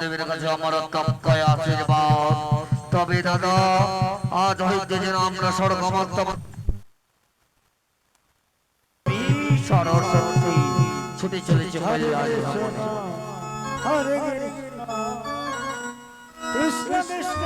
দেবীর কাছে অমরত্ব আশীর্বাদ। তবে দাদা, আজ হইতে যেন আমরা সর্বমত ছুটে চলেছে কৃষ্ণ কৃষ্ণ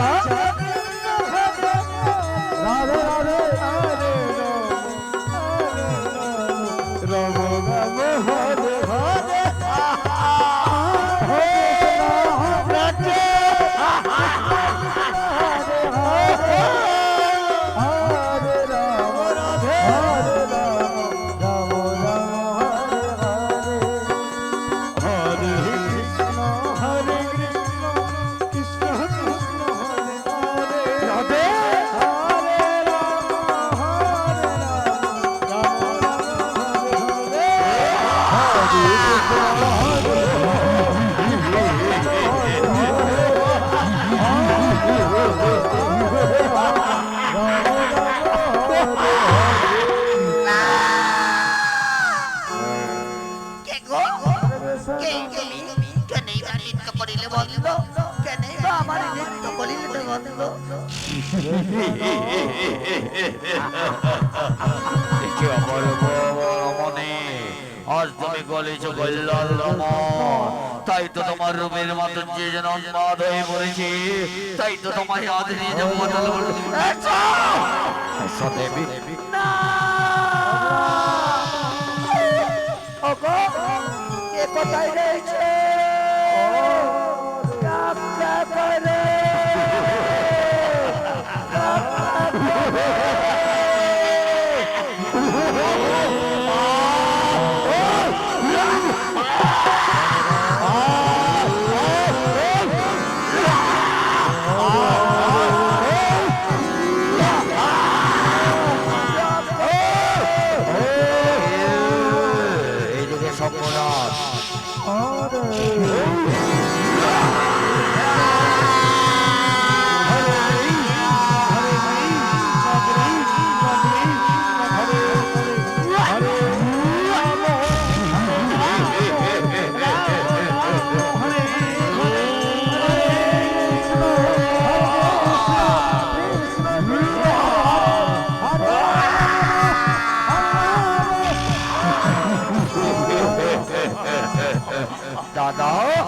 Tchau. আজ তুমি গলেছ কল্যাণ তাই তো তোমার রূপের মতন যে যেন অন্মাদ হয়ে পড়েছে তাই তো তোমায় আজ নিয়ে যাব সদেবী কোথায় রয়েছে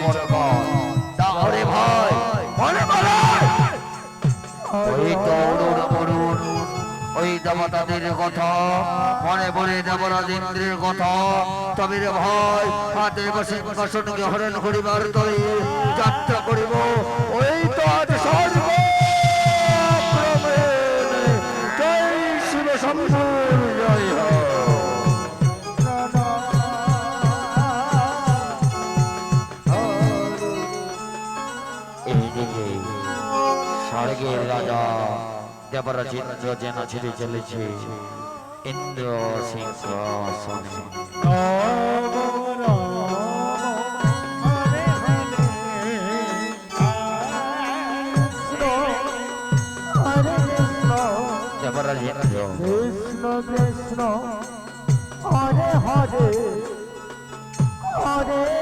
মোর তাহলে ভয়। মনে মনে ওই দেবতাদের কথা, মনে মনে দেবরাজ ইন্দ্রের কথা, তবে ভাই হাতে হরণ করিবার তরে যাত্রা করিব। ওই তো আজ কৃষ্ণ কৃষ্ণ হরে হরে হরে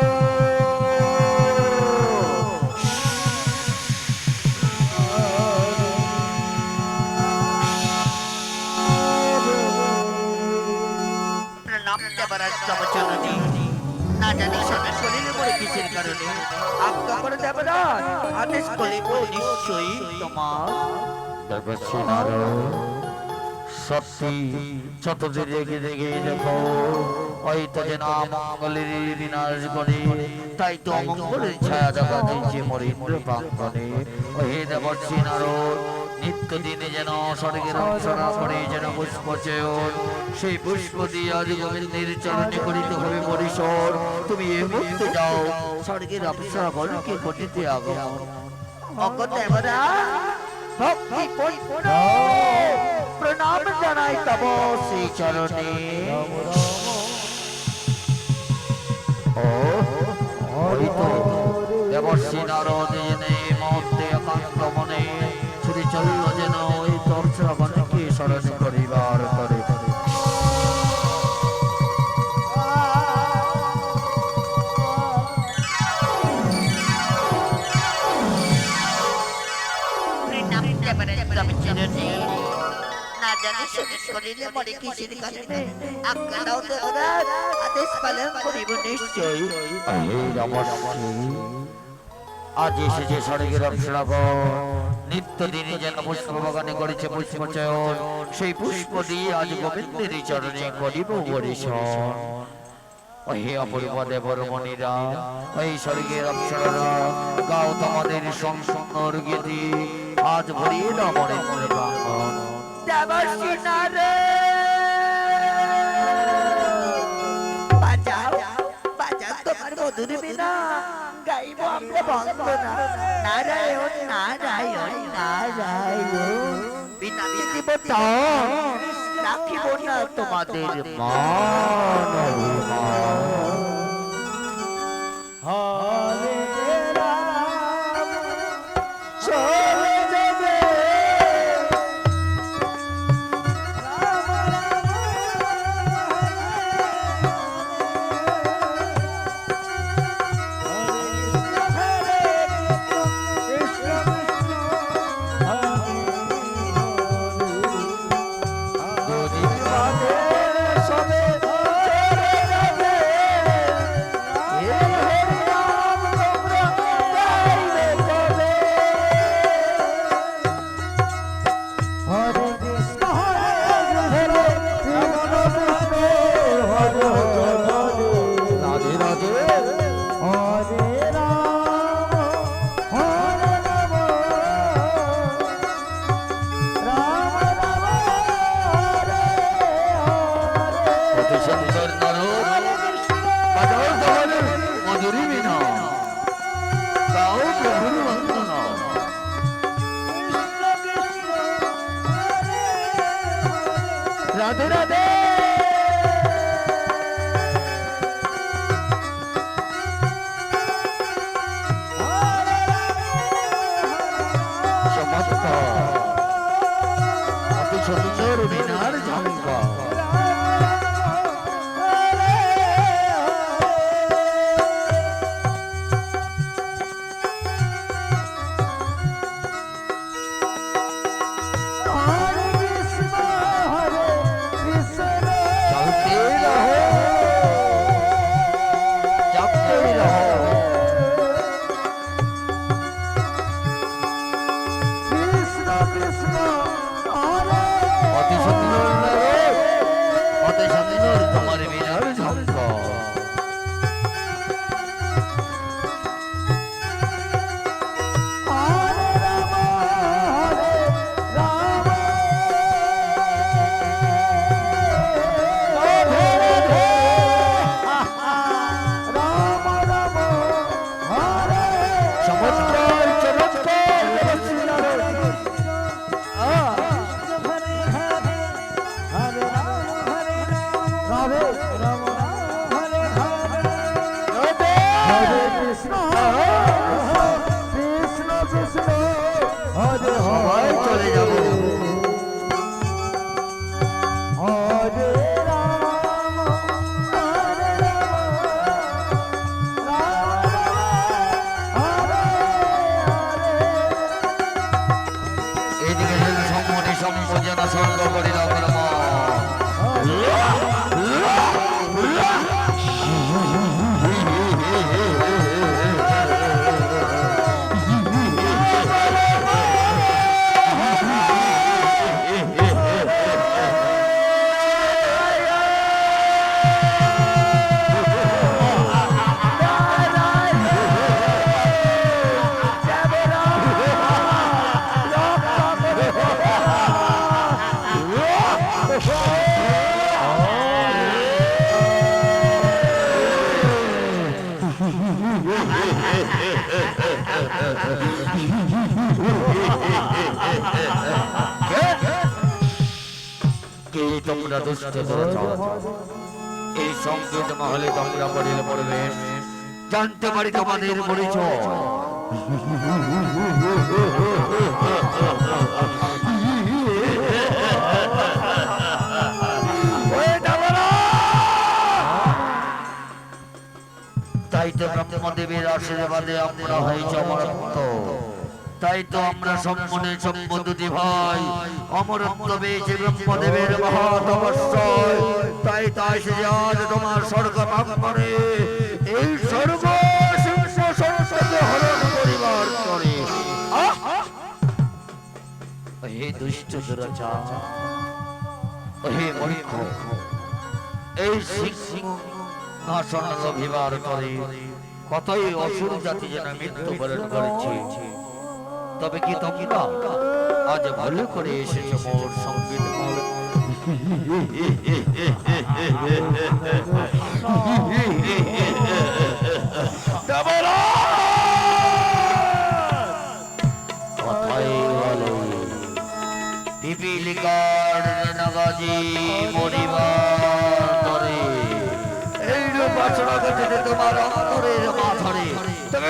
সত্যি চতুর্দিকে দেখে দেখে দেখো ওই তো যে না মঙ্গলের বিনাশ করে তাই তো অমঙ্গলের ছায়া দেখা দিয়েছে মরিন্দ্র প্রাঙ্গনে ওই দেবশ্রী নারদ নিত্য দিনে যেন স্বর্গের অপসরা করে যেন পুষ্প চয়ন, সেই পুষ্প দিয়ে আজ গোবিন্দের চরণে করিতে হবে পরিসর তুমি এ মুক্ত যাও, স্বর্গের অপসরা বলকে ঘটিতে আগমন পূর্ণ প্রণাম জানাই তব শ্রী চরণে। দেবর্ষী নারদ মুহূর্তে একান্ত মনে চলল যেন ওই দর্শকগণকে স্মরণ করিবার করে জানি কিসের কারণে আদেশ পালন করিব নিশ্চয়ই আজ এসেছে স্বর্গের অপসরাগণ নিত্য দিনে যেন পুষ্প বাগানে করেছে পুষ্প চয়ন সেই পুষ্প দিয়ে আজ গোবিন্দের চরণে করিব পরিশন হে অপূর্ব দেবর মণিরা ওই স্বর্গের অপসররা গাও তোমাদের সংসন্দর গীতি, আজ ভরিয়ে দাও মনে মনে। বিনা গাইব আমরা বন্দনা নারায়ণ নারায়ণ নারায়ণ বিনা দিব রাখিব না তোমাদের মন। হরে espérate, espérate. তোমরা দুষ্ট এই সংকেত মহলে তোমরা পড়িলে পড়বে। জানতে পারি তোমাদের পরিচয়। তাই তো ব্রহ্মদেবের আশীর্বাদে আমরা হয়েছি অমরত্ব তাই তো আমরা সম্মনে সম্বন্ধী ভাই। অমরত্ব পেয়েছে ব্রহ্মদেবের মহৎ তাই তাই সে আজ তোমার স্বর্গ পাপ করে এই স্বর্গ কতই অসুর জাতি যেন মৃত্যুবরণ করেছে। তবে কি তোমরা আজ ভালো করে এসেছ মোর সংগীত পিপিলিকার নগাজি মরিবার আচরণ যদি তোমার অন্তরের মাথরে তবে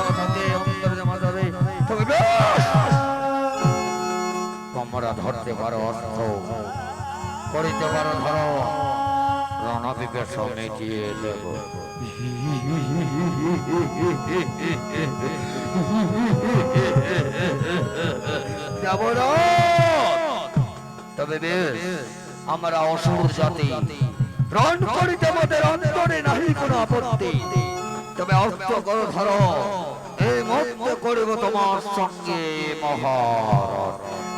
পারো অর্থ করিতে পারো ধরো। রণবিকের সঙ্গে গিয়ে দেব তবে বেশ, আমরা অসুর জাতি। রণ করিতে আমাদের অন্তরে নাহি কোনো আপত্তি। তবে অর্থ করো ধরো। এই মত করিব তোমার সঙ্গে মহারণ জয়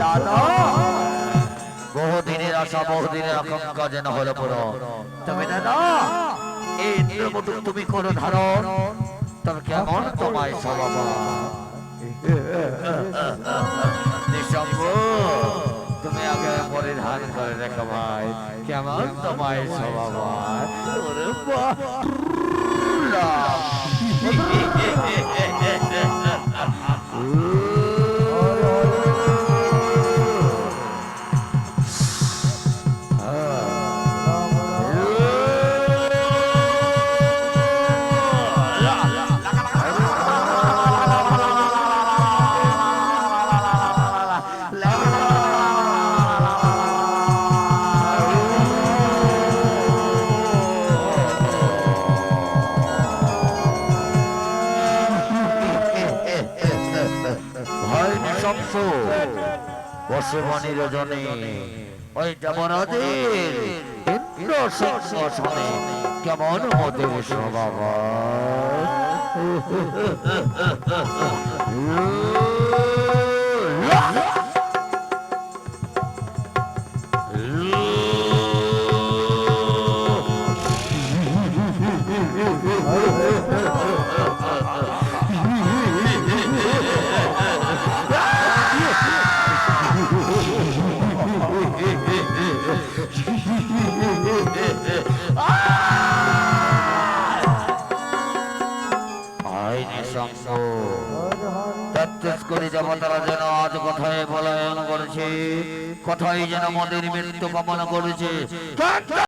দাদা বহুদিনের আশা বহুদিনের আকাঙ্ক্ষা যেন হলো পুরো। তবে দাদা এই ইন্দ্রমধু তুমি করো ধারণ তবে কেমন তোমায় স্বভাব তুমি আগে পরিধান করে রেখো ভাই কেমন তোমায় স্বভাব ওরে বাহ! ভয় পশুমণির জনে ওই দেবরাজের ইন্দ্র সিংহাসনে কেমন মোদের স্বভাব। কথাই মৃত্যু কামনা করেছে।